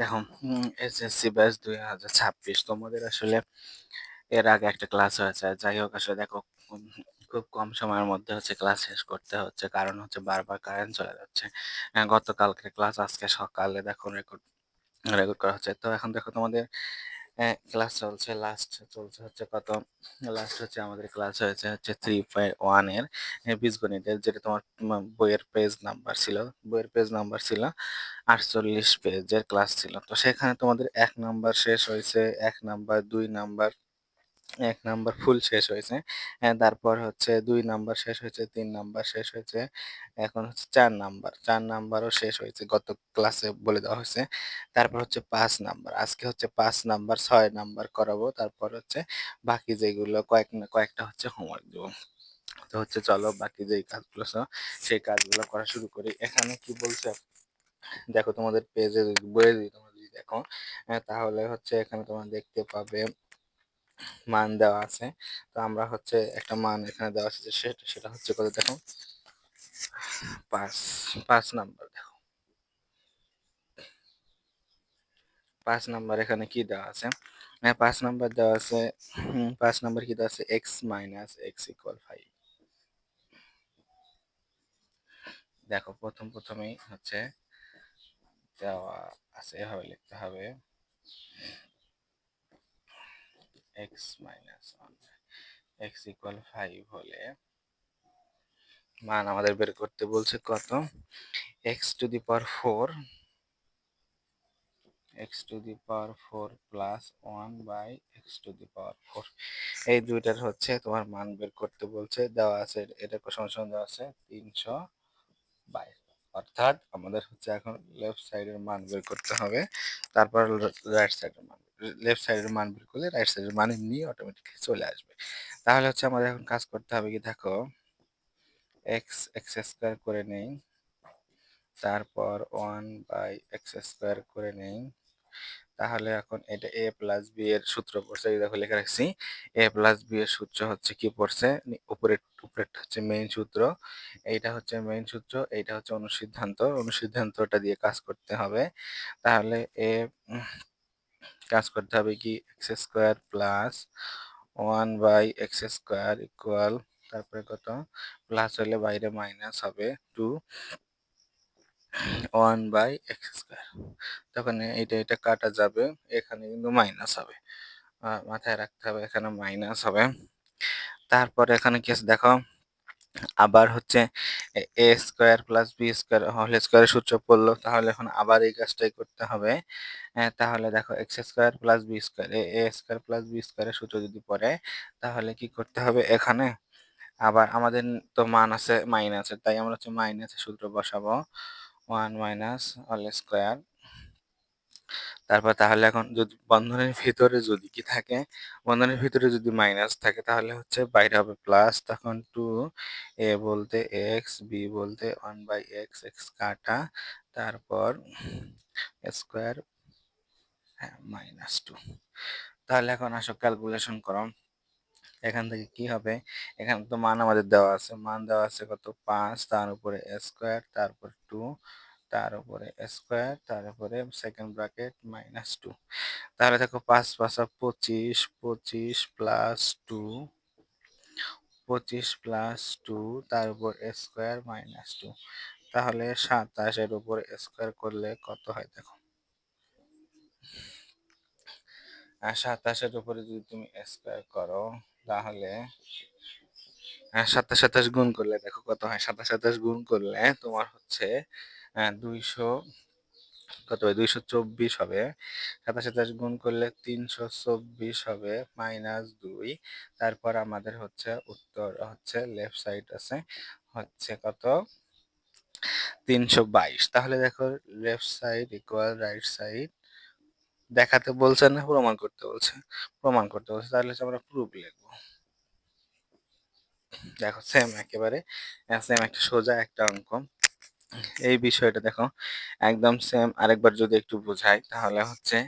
দেখো SSC batch দুই হাজার ছাব্বিশ তোমাদের আসলে এর আগে একটা ক্লাস হয়েছে। যাই হোক, আসলে দেখো খুব কম সময়ের মধ্যে হচ্ছে ক্লাস শেষ করতে হচ্ছে। কারণ হচ্ছে বারবার কারেন্ট চলে যাচ্ছে। গতকালকে ক্লাস আজকে সকালে দেখো রেকর্ড রেকর্ড করা হচ্ছে। তো এখন দেখো তোমাদের ক্লাস চলছে লাস্ট চলছে হচ্ছে কত? লাস্ট হচ্ছে আমাদের ক্লাস হয়েছে হচ্ছে থ্রি ফাইভ ওয়ানের বীজগণিতের, যেটা তোমার বইয়ের পেজ নাম্বার ছিল। বইয়ের পেজ নাম্বার ছিল আটচল্লিশ পেজের ক্লাস ছিল। তো সেখানে তোমাদের এক নাম্বার শেষ হয়েছে, এক নাম্বার দুই নাম্বার এক নাম্বার ফুল শেষ হয়েছে। হ্যাঁ তারপর হচ্ছে দুই নাম্বার শেষ হয়েছে, তিন নাম্বার শেষ হয়েছে, এখন হচ্ছে চার নাম্বার। চার নাম্বারও শেষ হয়েছে, গত ক্লাসে বলে দেওয়া হয়েছে। তারপর হচ্ছে পাঁচ নাম্বার। আজকে হচ্ছে পাঁচ নাম্বার, ছয় নাম্বার করাবো। তারপর হচ্ছে বাকি যেগুলো, কয়েক কয়েকটা হচ্ছে হোমওয়ার্ক দেবো। তো হচ্ছে চলো বাকি যেই কাজগুলো সেই কাজগুলো করা শুরু করি। এখানে কি বলছে? দেখো তোমাদের পেজে বইয়ে দিই, তোমরা যদি দেখো তাহলে হচ্ছে এখানে তোমরা দেখতে পাবে মান দেওয়া আছে। তো আমরা হচ্ছে একটা মান এখানে দেওয়া আছে সেটা সেটা হচ্ছে কত দেখো? পাঁচ পাঁচ নাম্বার দেখো। পাঁচ নাম্বার এখানে কি দেওয়া আছে? হ্যাঁ পাঁচ নাম্বার দেওয়া আছে পাঁচ নাম্বার কি দেওয়া আছে? X minus x equal five দেখো, প্রথম, প্রথমেই হচ্ছে দেওয়া আছে, এভাবে লিখতে হবে। X minus one x equal five হলে মান আমাদের বের করতে বলছে কত? X to the power four x to the power four plus one by x to the power four এই দুইটার হচ্ছে তোমার মান বের করতে বলছে, দেওয়া আছে, এটা সমান দেওয়া আছে তিনশো বাইশ। অর্থাৎ আমাদের হচ্ছে এখন লেফট সাইডের মান বের করতে হবে, তারপর রাইট সাইডের মান লেফট সাইডের মান বের করলে রাইট সাইডের মান এমনি অটোমেটিকলি চলে আসবে। তাহলে হচ্ছে আমাদের এখন কাজ করতে হবে কি দেখো এক্স এক্স স্কোয়ার করে নেই, তারপর ওয়ান বাই এক্স স্কোয়ার করে নেই তাহলে এখন এটা এ প্লাস বি এর সূত্র পড়ছে দেখো লেখা রাখছি। এ প্লাস বি এর সূত্র হচ্ছে কি পড়ছে? উপরে, উপরেরটা হচ্ছে মেইন সূত্র। এইটা হচ্ছে মেইন সূত্র, এইটা হচ্ছে অনুসিদ্ধান্ত। অনুসিদ্ধান্তটা দিয়ে কাজ করতে হবে। তাহলে এ কাজ করতে হবে কি? X square plus one by x square equal তারপরে কত? প্লাস হলে বাইরে মাইনাস হবে two one by x square. তখন এটা এটা কাটা যাবে, এখানে কিন্তু মাইনাস হবে। মাথায় রাখতে হবে, এখানে মাইনাস হবে। তারপরে এখানে কি আছে দেখো? আবার হচ্ছে a square plus b square whole স্কোয়ারের সূত্র পড়ল, তাহলে এখন আবার এই কাজটাই করতে হবে। তাহলে দেখো, x square plus b square a square plus b স্কোয়ারের সূত্র যদি পড়ে, তাহলে কি করতে হবে এখানে? আবার আমাদের তো মান আছে মাইনাসের, তাই আমরা হচ্ছে মাইনাসের সূত্র বসাবো। ওয়ান মাইনাস অল স্কোয়ার তারপর তাহলে এখন যদি বন্ধনের ভিতরে যদি কি থাকে, বন্ধনের ভিতরে যদি মাইনাস থাকে, তাহলে হচ্ছে বাইরে হবে প্লাস তখন টু এ বলতে এক্স বি বলতে ওয়ান বাই এক্স এক্স কাটা। তারপর স্কোয়ার হ্যাঁ মাইনাস টু তাহলে এখন আসো ক্যালকুলেশন করো। এখান থেকে কি হবে? এখানে তো মান আমাদের দেওয়া আছে। মান দেওয়া আছে কত? পাঁচ, তার উপরে স্কোয়ার তারপর টু, তার উপরে স্কোয়ার, তার উপরে সেকেন্ড ব্র্যাকেট মাইনাস টু। তাহলে দেখো পাঁচ, পাঁচা পঁচিশ পঁচিশ প্লাস টু, পঁচিশ প্লাস টু, তার উপর স্কোয়ার মাইনাস টু। তাহলে সাতাশের উপর স্কোয়ার করলে কত হয় দেখো? আর সাতাশের উপরে যদি তুমি স্কোয়ার করো তাহলে সাতাশ সাতাশ গুণ করলে, দেখো কত হয় সাতাশ সাতাশ গুণ করলে তোমার হচ্ছে দুইশো, কত হবে, দুইশো চব্বিশ হবে। সাতাশ সাতাশ গুণ করলে তিনশো চব্বিশ হবে মাইনাস দুই। তারপর আমাদের হচ্ছে উত্তর হচ্ছে লেফট সাইড আছে, হচ্ছে কত? তিনশো বাইশ। তাহলে দেখো left side equal right side দেখাতে বলছে না, প্রমাণ করতে বলছে, প্রমাণ করতে বলছে। তাহলে হচ্ছে আমরা প্রুফ লিখব। দেখো সেম একেবারে সেম একটা সোজা একটা অঙ্ক এই বিষয়টা দেখো, একদম সেম আরেকবার যদি একটু বোঝাই, তাহলে হচ্ছে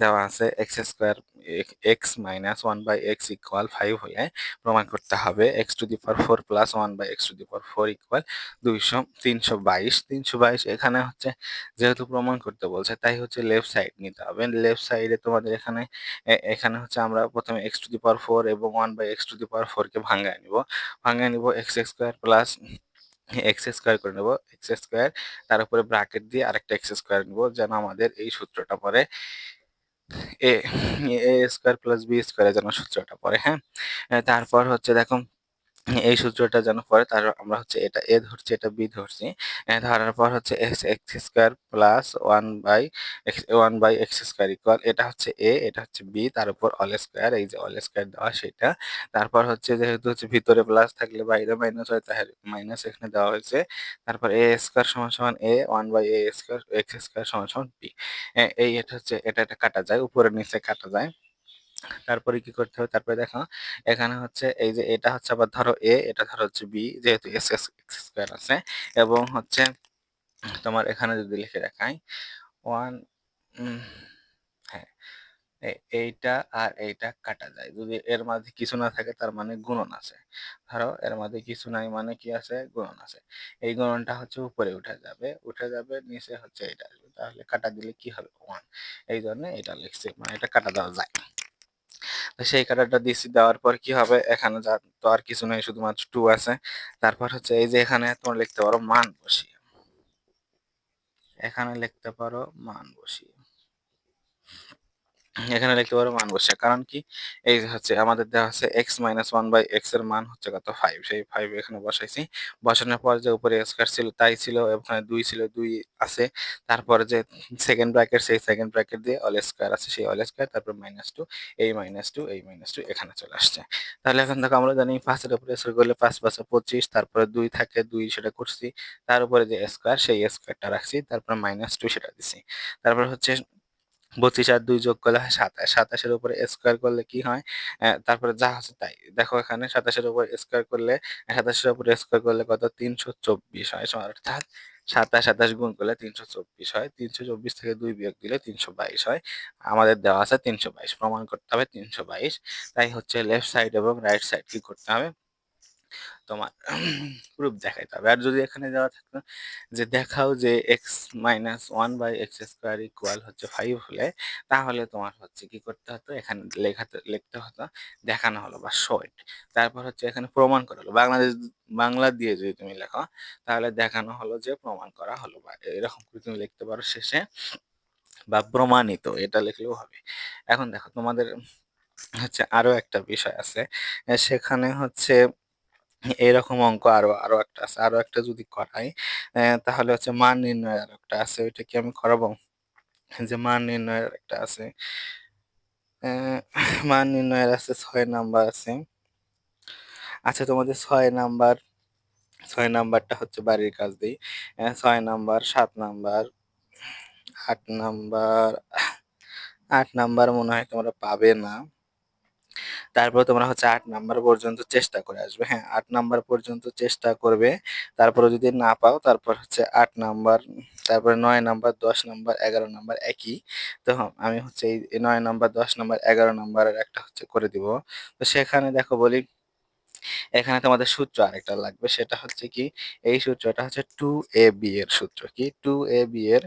দেওয়া আছে x square x minus one by x equal five হলে প্রমাণ করতে হবে x to the power four plus one by x to the power four equal দুইশো, তিনশো বাইশ। তিনশো বাইশ এখানে হচ্ছে, যেহেতু প্রমাণ করতে বলছে, তাই হচ্ছে লেফট সাইড নিতে হবে। লেফট সাইডে তোমাদের এখানে এখানে হচ্ছে আমরা প্রথমে x to the power four এবং one by x to the power ফোরকে ভাঙায় নিব। ভাঙায় নিব x square plus x square করে নেব এক্স স্কোয়ার তার উপরে ব্রাকেট দিয়ে আরেকটা এক্স স্কোয়ার নেব, যেন আমাদের এই সূত্রটা পরে এ স্কোয়ার প্লাস বি স্কোয়ারের যেন সূত্রটা পরে হ্যাঁ? তারপর হচ্ছে দেখো এই সূত্রটা যেন পরে তার আমরা হচ্ছে এটা এ ধরছি, এটা বি ধরছি। ধরার পর হচ্ছে x x square plus one by x, one by x square equal এটা হচ্ছে এ, এটা হচ্ছে বি, তার উপর অল স্কোয়ার, এই যে অল স্কোয়ার দেওয়া সেটা। তারপর হচ্ছে যেহেতু হচ্ছে ভিতরে প্লাস থাকলে বাইরে মাইনাস হয়, তাহলে মাইনাস এখানে দেওয়া হয়েছে। তারপর এ স্কোয়ার সমান সমান a, one by a square, x square সমান সমান বি। এই এটা হচ্ছে, এটা এটা কাটা যায়, উপরে নিচে কাটা যায়। তারপরে কি করতে হবে? তারপরে দেখো, এখানে হচ্ছে এই যে এটা হচ্ছে আবার ধরো এ এটা ধরো হচ্ছে বি যেহেতু এস এস স্কোয়ার আছে এবং হচ্ছে তোমার এখানে যদি লিখে রাখাই ওয়ান হ্যাঁ এইটা আর এইটা কাটা যায়। যদি এর মাঝে কিছু না থাকে, তার মানে গুণন আছে। ধরো, এর মাঝে কিছু নাই মানে কি আছে? গুণন আছে। এই গুণনটা হচ্ছে উপরে উঠে যাবে। উঠে যাবে, নিচে হচ্ছে এটা আসবে। তাহলে কাটা দিলে কি হবে? ওয়ান এই জন্য এটা লিখছে। মানে এটা কাটা দেওয়া যায়। সেই কাটারটা দিচ্ছি দেওয়ার পর কি হবে? এখানে যা, তো আর কিছু নেই, শুধুমাত্র টু আছে। তারপর হচ্ছে এই যে এখানে তোমরা লিখতে পারো মান বসিয়ে। এখানে লিখতে পারো মান বসিয়ে। এখানে লিখতে পারো মান বসে কারণ কি? এই হচ্ছে আমাদের দেওয়া আছে এক্স মাইনাস ওয়ান বাই এক্সের মান হচ্ছে কত? ফাইভ সেই ফাইভ এখানে বসাইছি। বসানোর পর যে উপরে স্কোয়ার ছিল, তাই ছিল, ওখানে দুই ছিল, দুই আছে। তারপরে যে সেকেন্ড ব্র্যাকেট সেই সেকেন্ড ব্র্যাকেট দিয়ে অল স্কোয়ার আছে, সেই অল স্কোয়ার তারপর মাইনাস টু এই মাইনাস টু এই মাইনাস টু এখানে চলে আসছে। তাহলে এখন দেখো আমরা জানি পাঁচের উপরে স্কোয়ার করলে পাঁচ, পাঁচে, পঁচিশ, তারপরে দুই থাকে, দুই সেটা করছি। তার উপরে যে স্কোয়ার সেই স্কোয়ারটা রাখছি, তারপর মাইনাস টু সেটা দিছি। তারপর হচ্ছে বত্রিশ আর দুই যোগ করলে হয় সাতাশ। সাতাশের উপরে স্কোয়ার করলে কি হয়? তারপরে যা হচ্ছে তাই। দেখো এখানে সাতাশের উপর স্কোয়ার করলে, সাতাশের উপরে স্কোয়ার করলে কত? তিনশো চব্বিশ হয় অর্থাৎ সাতাশ সাতাশ গুণ করলে তিনশো চব্বিশ হয়। তিনশো চব্বিশ থেকে দুই বিয়োগ দিলে তিনশো বাইশ হয়। আমাদের দেওয়া আছে তিনশো বাইশ, প্রমাণ করতে হবে তিনশো বাইশ। তাই হচ্ছে লেফট সাইড এবং রাইট সাইড কি করতে হবে? তোমার প্রুফ দেখাইতে হবে। আর যদি এখানে দেওয়া থাকতো যে দেখাও যে x minus one by x square equal হচ্ছে ফাইভ হলে, তাহলে তোমার হচ্ছে কি করতে হতো? এখানে লেখাতে, লিখতে হতো, দেখানো হলো বা শর্ট তারপর হচ্ছে এখানে প্রমাণ করা হলো। বাংলাদেশ, বাংলা দিয়ে যদি তুমি লেখো, তাহলে দেখানো হলো যে প্রমাণ করা হলো বা এরকম করে তুমি লিখতে পারো শেষে বা প্রমাণিত, এটা লিখলেও হবে। এখন দেখো তোমাদের হচ্ছে আরও একটা বিষয় আছে। সেখানে হচ্ছে এরকম অঙ্ক আরও আরও একটা আছে। আরও একটা যদি করাই তাহলে হচ্ছে মান নির্ণয়ের আরও একটা আছে। ওইটা কি আমি করাবো? যে মান নির্ণয়ের একটা আছে। মান নির্ণয়ের আছে ছয় নাম্বার আছে। আচ্ছা তোমাদের ছয় নাম্বার, ছয় নাম্বারটা হচ্ছে বাড়ির কাজ দিই। ছয় নাম্বার, সাত নাম্বার, আট নাম্বার আট নাম্বার মনে হয় তোমরা পাবে না। তারপর তোমরা হচ্ছে আট নাম্বার পর্যন্ত চেষ্টা করে আসবে। হ্যাঁ আট নাম্বার পর্যন্ত চেষ্টা করবে। তারপরে যদি না পাও, তারপর হচ্ছে আট নাম্বার, তারপরে নয় নাম্বার, দশ নাম্বার, এগারো নাম্বার একই। তো আমি হচ্ছে এই নয় নাম্বার, দশ নাম্বার, এগারো নাম্বারের একটা হচ্ছে করে দিব। তো সেখানে দেখো বলি এখানে তোমাদের সূত্র আরেকটা লাগবে, সেটা হচ্ছে কি, এই সূত্রটা হচ্ছে টু এ বি এর সূত্র, কি? টু এ বি এর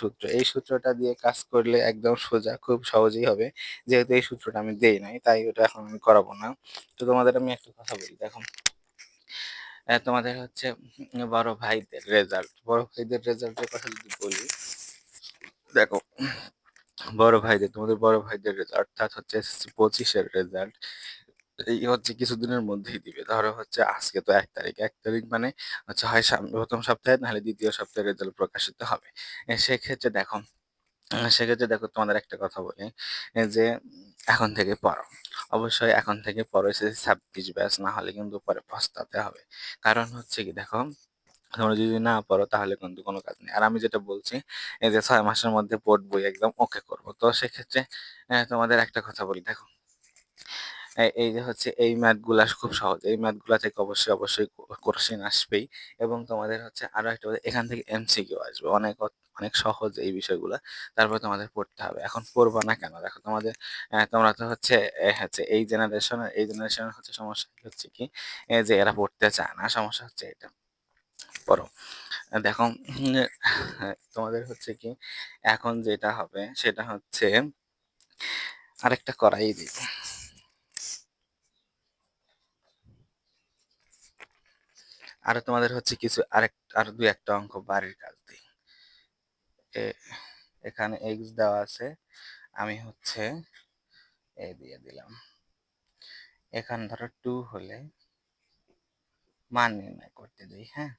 সূত্র। এই সূত্রটা দিয়ে কাজ করলে একদম সোজা, খুব সহজেই হবে। যেহেতু এই সূত্রটা আমি দেই নাই, তাই ওটা এখন আমি করাবো না। তো তোমাদের আমি একটা কথা বলি, দেখো। তোমাদের হচ্ছে বড় ভাইদের রেজাল্ট বড় ভাইদের রেজাল্টের কথা যদি বলি, দেখো, বড় ভাইদের, তোমাদের বড় ভাইদের রেজাল্ট অর্থাৎ হচ্ছে এসএসসি পঁচিশের রেজাল্ট এই হচ্ছে কিছুদিনের মধ্যেই দিবে। ধরো হচ্ছে আজকে তো এক তারিখ এক তারিখ মানে হচ্ছে হয় প্রথম সপ্তাহে নাহলে দ্বিতীয় সপ্তাহে রেজাল্ট প্রকাশিত হবে। সেক্ষেত্রে দেখো সেক্ষেত্রে দেখো তোমাদের একটা কথা বলি যে এখন থেকে পড়ো। অবশ্যই এখন থেকে পড়ো এসএসসি ছাব্বিশ ব্যাচ, না হলে কিন্তু পরে পস্তাতে হবে। কারণ হচ্ছে কি দেখো, তোমরা যদি না পড়ো তাহলে কিন্তু কোনো কাজ নেই। আর আমি যেটা বলছি এই যে ছয় মাসের মধ্যে পড়বই একদম ওকে করব। তো সেক্ষেত্রে তোমাদের একটা কথা বলি, দেখো এই যে হচ্ছে এই ম্যাথগুলা খুব সহজ। এই ম্যাথগুলা থেকে অবশ্যই অবশ্যই কোশ্চেন আসবেই এবং তোমাদের হচ্ছে আরও একটা এখান থেকে এমসিকিউ আসবে। অনেক অনেক সহজ এই বিষয়গুলো। তারপর তোমাদের পড়তে হবে। এখন পড়বা না কেন? দেখো তোমাদের তোমরা তো হচ্ছে হচ্ছে এই জেনারেশন এই জেনারেশনের হচ্ছে সমস্যা হচ্ছে কি? যে এরা পড়তে চায় না। সমস্যা হচ্ছে এটা। পড়ো। দেখো তোমাদের হচ্ছে কি? এখন যেটা হবে সেটা হচ্ছে আরেকটা করাই দিই। আর তোমাদের হচ্ছে কিছু আরেক, আর দুই একটা অঙ্ক বাড়ির কাজ দিই। এখানে এক্স দেওয়া আছে, আমি হচ্ছে এ দিয়ে দিলাম। এখানে ধরো টু হলে মান নির্ণয় করতে দিই হ্যাঁ?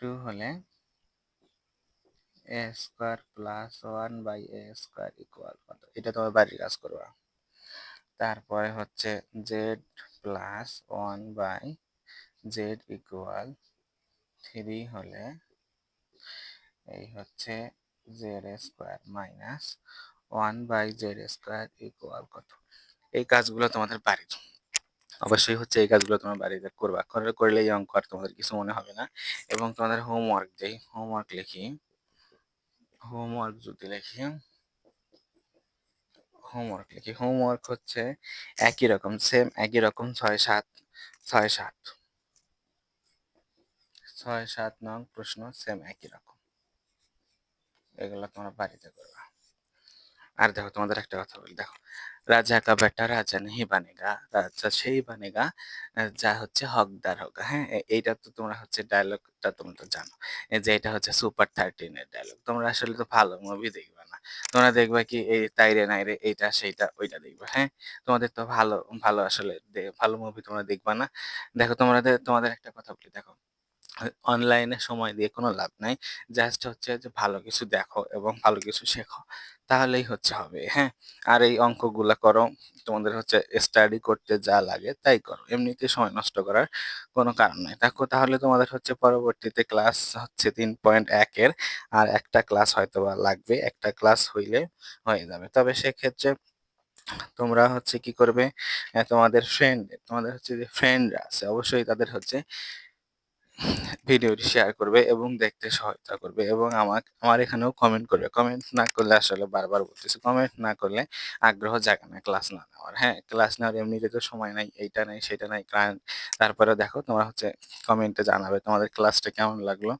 টু হলে a square plus one by a square equal কত? এটা তোমার বাড়ির কাজ করবা। তারপরে হচ্ছে z plus one by z equal three হলে এই হচ্ছে z square minus one by z square equal কত? এই কাজগুলো তোমাদের বাড়ির অবশ্যই হচ্ছে এই কাজগুলো তোমার বাড়িতে করবা। করে করলে এই অঙ্ক আর তোমাদের কিছু মনে হবে না। এবং তোমাদের হোমওয়ার্ক দেই। হোমওয়ার্ক লিখি। হোমওয়ার্ক যদি লিখি হোমওয়ার্ক লিখি। হোমওয়ার্ক হচ্ছে একই রকম সেম একই রকম ছয় সাত ছয় সাত। ছয়, সাত, নং প্রশ্ন সেম একই রকম। এগুলো তোমরা বাড়িতে করবা। আর দেখো, তোমাদের একটা কথা বলি, দেখো। রাজা কা বেটা, রাজা নেই বানেগা, রাজা সেই বানেগা, যা হচ্ছে হকদার হোগা হ্যাঁ? এইটা তো তোমরা হচ্ছে ডায়লগটা তোমরা তো জানো। যে এটা হচ্ছে সুপার থার্টিন এর ডায়লগ তোমরা আসলে তো ভালো মুভি দেখবে না। তোমরা দেখবা কি, এই তাইরে, নাইরে, এইটা, সেইটা, ওইটা দেখবে হ্যাঁ? তোমাদের তো ভালো ভালো আসলে ভালো মুভি তোমরা দেখবা না। দেখো, তোমাদের তোমাদের একটা কথা বলি, দেখো। অনলাইনে সময় দিয়ে কোনো লাভ নাই। জাস্ট হচ্ছে যে ভালো কিছু দেখো এবং ভালো কিছু শেখো। তাহলেই হচ্ছে হবে হ্যাঁ? আর এই অঙ্কগুলা করো, তোমাদের হচ্ছে স্টাডি করতে যা লাগে তাই করো। এমনিতে সময় নষ্ট করার কোনো কারণ নাই। দেখো তাহলে তোমাদের হচ্ছে পরবর্তীতে ক্লাস হচ্ছে তিন পয়েন্ট একের আর একটা ক্লাস হয়তো বা লাগবে, একটা ক্লাস হইলে হয়ে যাবে। তবে সেক্ষেত্রে তোমরা হচ্ছে কি করবে তোমাদের ফ্রেন্ড তোমাদের হচ্ছে যে ফ্রেন্ডরা আছে, অবশ্যই তাদের হচ্ছে ভিডিওটি শেয়ার করবে এবং দেখতে সহায়তা করবে এবং আমার আমার এখানেও কমেন্ট করবে। কমেন্ট না করলে আসলে বারবার বলতেছি কমেন্ট না করলে আগ্রহ জাগে না ক্লাস না নেওয়ার। হ্যাঁ ক্লাস নেওয়ার এমনিতে তো সময় নাই, এইটা নাই, সেটা নাই কারণ তারপরে দেখো তোমরা হচ্ছে কমেন্টে জানাবে তোমাদের ক্লাসটা কেমন লাগল।